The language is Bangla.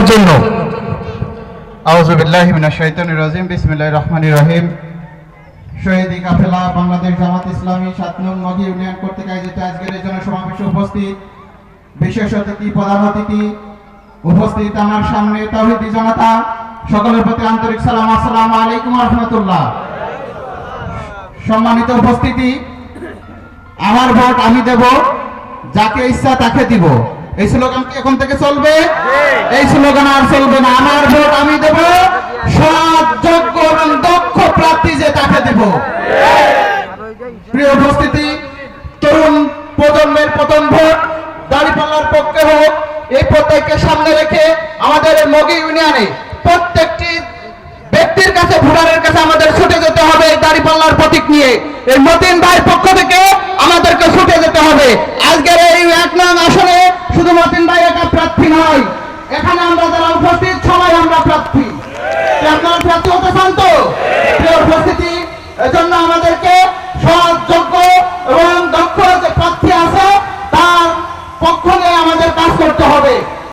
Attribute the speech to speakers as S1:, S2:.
S1: দেওয়ার জন্য। সকলের প্রতি আন্তরিক সালাম সম্মানিত উপস্থিতি, আমার ভোট আমি দেব, যাকে ইচ্ছা তাকে দিব। এই স্লোগান কি এখন থেকে চলবে? এই স্লোগান আর চলবে না। আমার ভোট আমি দেব। সৎ, যোগ্য এবং দক্ষ প্রার্থী যে তাকে দেব। প্রিয় উপস্থিতি, তরুণ প্রজন্মের প্রথম ভোট দাঁড়িপাল্লার পক্ষে হোক এই প্রত্যেককে সামনে রেখে আমাদের মগি ইউনিয়নে প্রত্যেকটি ব্যক্তির কাছে, ভোটারের কাছে আমাদের ছুটে যেতে হবে এই দাঁড়িপাল্লার প্রতীক নিয়ে। এই মতিন ভাইয়ের পক্ষ থেকে আমাদেরকে ছুটে যেতে হবে আজকের এই এক নং আসনে শুধু মতিন ভাই একা প্রার্থী নয়। এখানে আমরা যারা উপস্থিত, সবাই আমরা প্রার্থী। আপনারা প্রার্থী হতে চান তো? উপস্থিতি, এজন্য আমাদেরকে সৎ যোগ্য এবং দক্ষ যে প্রার্থী আছে, তার পক্ষ নিয়ে আমাদের কাজ করতে হবে।